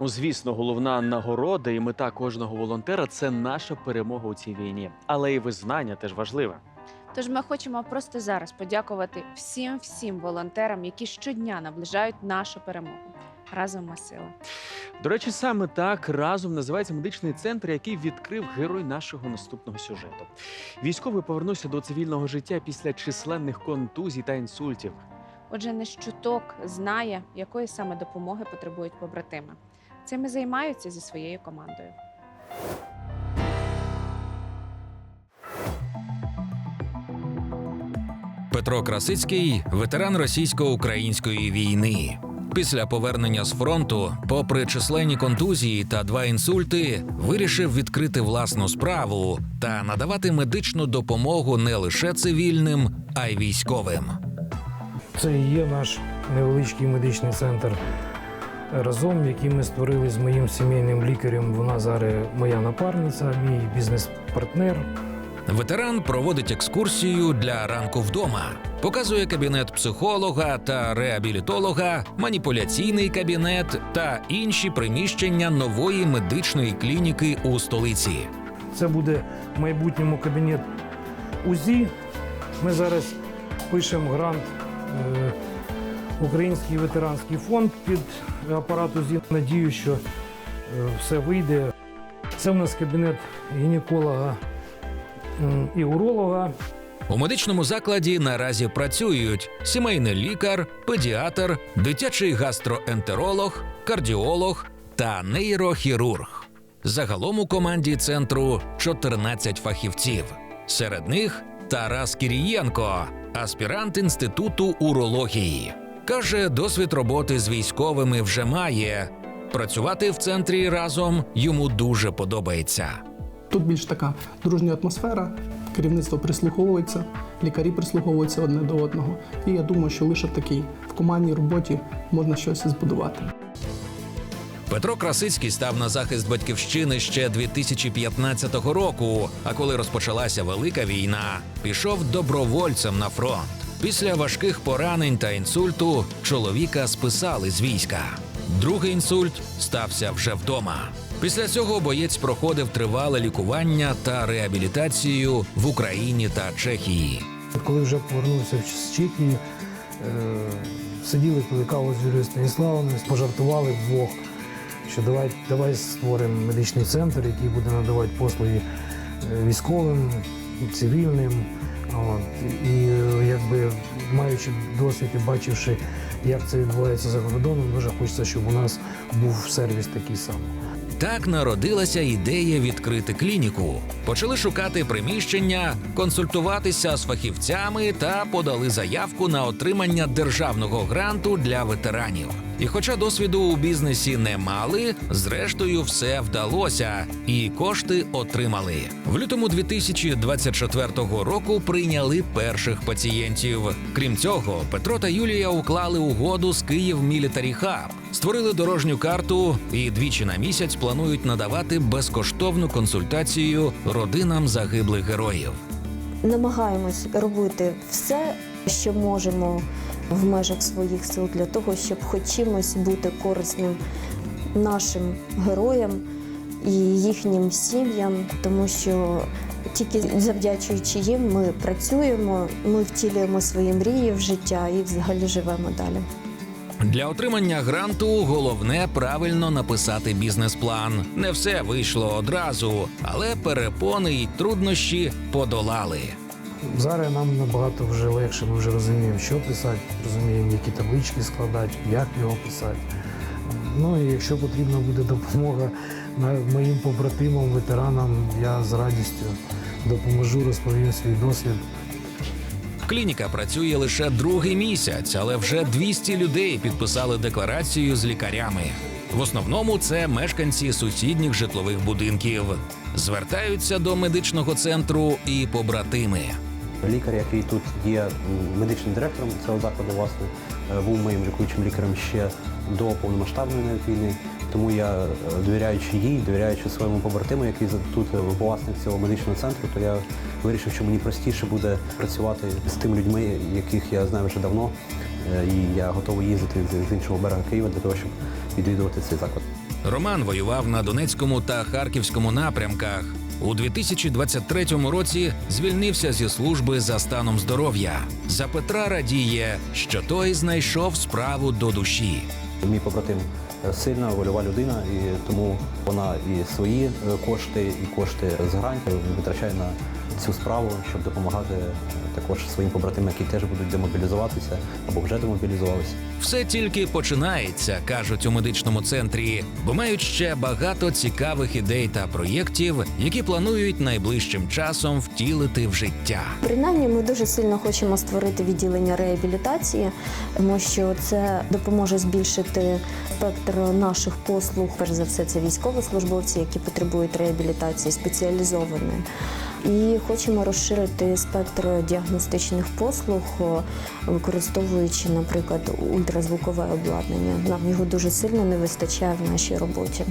Ну, звісно, головна нагорода і мета кожного волонтера це наша перемога у цій війні. Але і визнання теж важливе. Тож ми хочемо просто зараз подякувати всім всім волонтерам, які щодня наближають нашу перемогу. Разом ми сила. До речі, саме так разом називається медичний центр, який відкрив герой нашого наступного сюжету. Військовий повернувся до цивільного життя після численних контузій та інсультів. Отже, не щуток знає, якої саме допомоги потребують побратими. Цим і займаються зі своєю командою. Петро Красицький ветеран російсько-української війни. Після повернення з фронту, попри численні контузії та два інсульти, вирішив відкрити власну справу та надавати медичну допомогу не лише цивільним, а й військовим. Це і є наш невеличкий медичний центр разом, який ми створили з моїм сімейним лікарем. Вона зараз моя напарниця, мій бізнес-партнер. Ветеран проводить екскурсію для ранку вдома, показує кабінет психолога та реабілітолога, маніпуляційний кабінет та інші приміщення нової медичної клініки у столиці. Це буде в майбутньому кабінет УЗІ. Ми зараз пишемо грант е, Український ветеранський фонд під апарат УЗІ. Надію, що е, все вийде. Це в нас кабінет гінеколога і уролога. У медичному закладі наразі працюють сімейний лікар, педіатр, дитячий гастроентеролог, кардіолог та нейрохірург. Загалом у команді центру 14 фахівців. Серед них Тарас Кірієнко, аспірант інституту урології. Каже, досвід роботи з військовими вже має. Працювати в центрі разом йому дуже подобається. Тут більш така дружня атмосфера, керівництво прислуховується, лікарі прислуховуються одне до одного. І я думаю, що лише в такій в командній роботі можна щось збудувати. Петро Красицький став на захист батьківщини ще 2015 року. А коли розпочалася велика війна, пішов добровольцем на фронт. Після важких поранень та інсульту чоловіка списали з війська. Другий інсульт стався вже вдома. Після цього боєць проходив тривале лікування та реабілітацію в Україні та Чехії. Коли вже повернувся з Чехії, е, сиділи, пили каву з Юлією Станіславовною, пожартували вдвох, що давай, давай створимо медичний центр, який буде надавати послуги е, військовим, цивільним. От, і е, якби маючи досвід і бачивши, як це відбувається за кордоном, дуже хочеться, щоб у нас був сервіс такий самий. Так народилася ідея відкрити клініку. Почали шукати приміщення, консультуватися з фахівцями та подали заявку на отримання державного гранту для ветеранів. І хоча досвіду у бізнесі не мали, зрештою все вдалося, і кошти отримали. В лютому 2024 року прийняли перших пацієнтів. Крім цього, Петро та Юлія уклали угоду з Київ Мілітарі Хаб, створили дорожню карту і двічі на місяць планують надавати безкоштовну консультацію родинам загиблих героїв. намагаємось робити все, що можемо в межах своїх сил для того, щоб хоч бути корисним нашим героям і їхнім сім'ям, тому що тільки завдячуючи їм, ми працюємо, ми втілюємо свої мрії в життя і взагалі живемо далі. Для отримання гранту головне правильно написати бізнес-план. Не все вийшло одразу, але перепони й труднощі подолали. Зараз нам набагато вже легше, ми вже розуміємо, що писати, розуміємо, які таблички складати, як його писати. Ну і якщо потрібна буде допомога моїм побратимам, ветеранам, я з радістю допоможу, розповім свій досвід. Клініка працює лише другий місяць, але вже 200 людей підписали декларацію з лікарями. В основному це мешканці сусідніх житлових будинків. Звертаються до медичного центру і побратими. Лікар, який тут є медичним директором цього закладу, власне, е, був моїм лікуючим лікарем ще до повномасштабної навіть війни. Тому я, е, довіряючи їй, довіряючи своєму побратиму, який тут е, власник цього медичного центру, то я вирішив, що мені простіше буде працювати з тими людьми, яких я знаю вже давно. І я готовий їздити з іншого берега Києва для того, щоб відвідувати цей заклад. Роман воював на Донецькому та Харківському напрямках. У 2023 році звільнився зі служби за станом здоров'я. За Петра радіє, що той знайшов справу до душі. Мій побратим е, сильна, вольова людина, і тому вона і свої е, кошти, і кошти з грантів витрачає на цю справу, щоб допомагати е, також своїм побратимам, які теж будуть демобілізуватися або вже демобілізувалися. Все тільки починається, кажуть у медичному центрі, бо мають ще багато цікавих ідей та проєктів, які планують найближчим часом втілити в життя. Принаймні, ми дуже сильно хочемо створити відділення реабілітації, тому що це допоможе збільшити спектр наших послуг. Перш за все, це військовослужбовці, які потребують реабілітації спеціалізованої. І хочемо розширити спектр діагностичних послуг, використовуючи, наприклад, ультразвукове обладнання. Нам його дуже сильно не вистачає в нашій роботі.